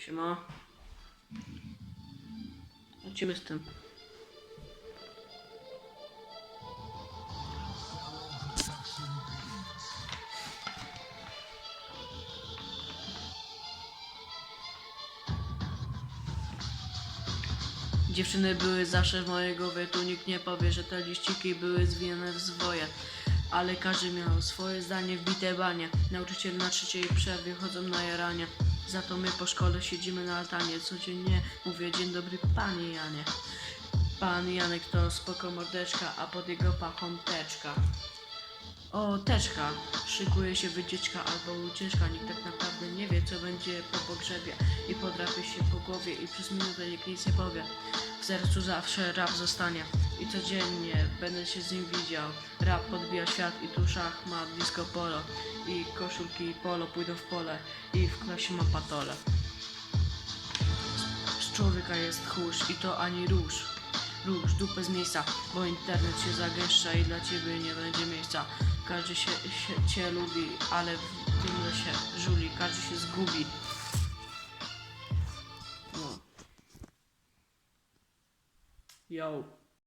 Siema. Lecimy z tym. Dziewczyny były zawsze w mojej głowie, tu nikt nie powie, że te liściki były zwijane w zwoje. Ale każdy miał swoje zdanie wbite banie. Nauczyciel na trzeciej przerwie chodzą na jaranie. Za to my po szkole siedzimy na altanie. Codziennie mówię dzień dobry panie Janie. Pan Janek to spoko mordeczka, a pod jego pachą teczka. O, teczka. Szykuje się wycieczka albo ucieczka. Nikt tak naprawdę nie wie, co będzie po pogrzebie. I podrapie się po głowie i przez minutę nikt nic nie powie. W sercu zawsze rap zostanie. I codziennie będę się z nim widział. Rap podbija świat i tu szach ma disco polo. I koszulki i polo pójdą w pole. I w klasie ma patole. Z człowieka jest kurz i to ani róż. Róż, dupę z miejsca, bo internet się zagęszcza i dla ciebie nie będzie miejsca. Każdy się, się cię lubi, ale w tym się żuli, każdy się zgubi. No. Yo.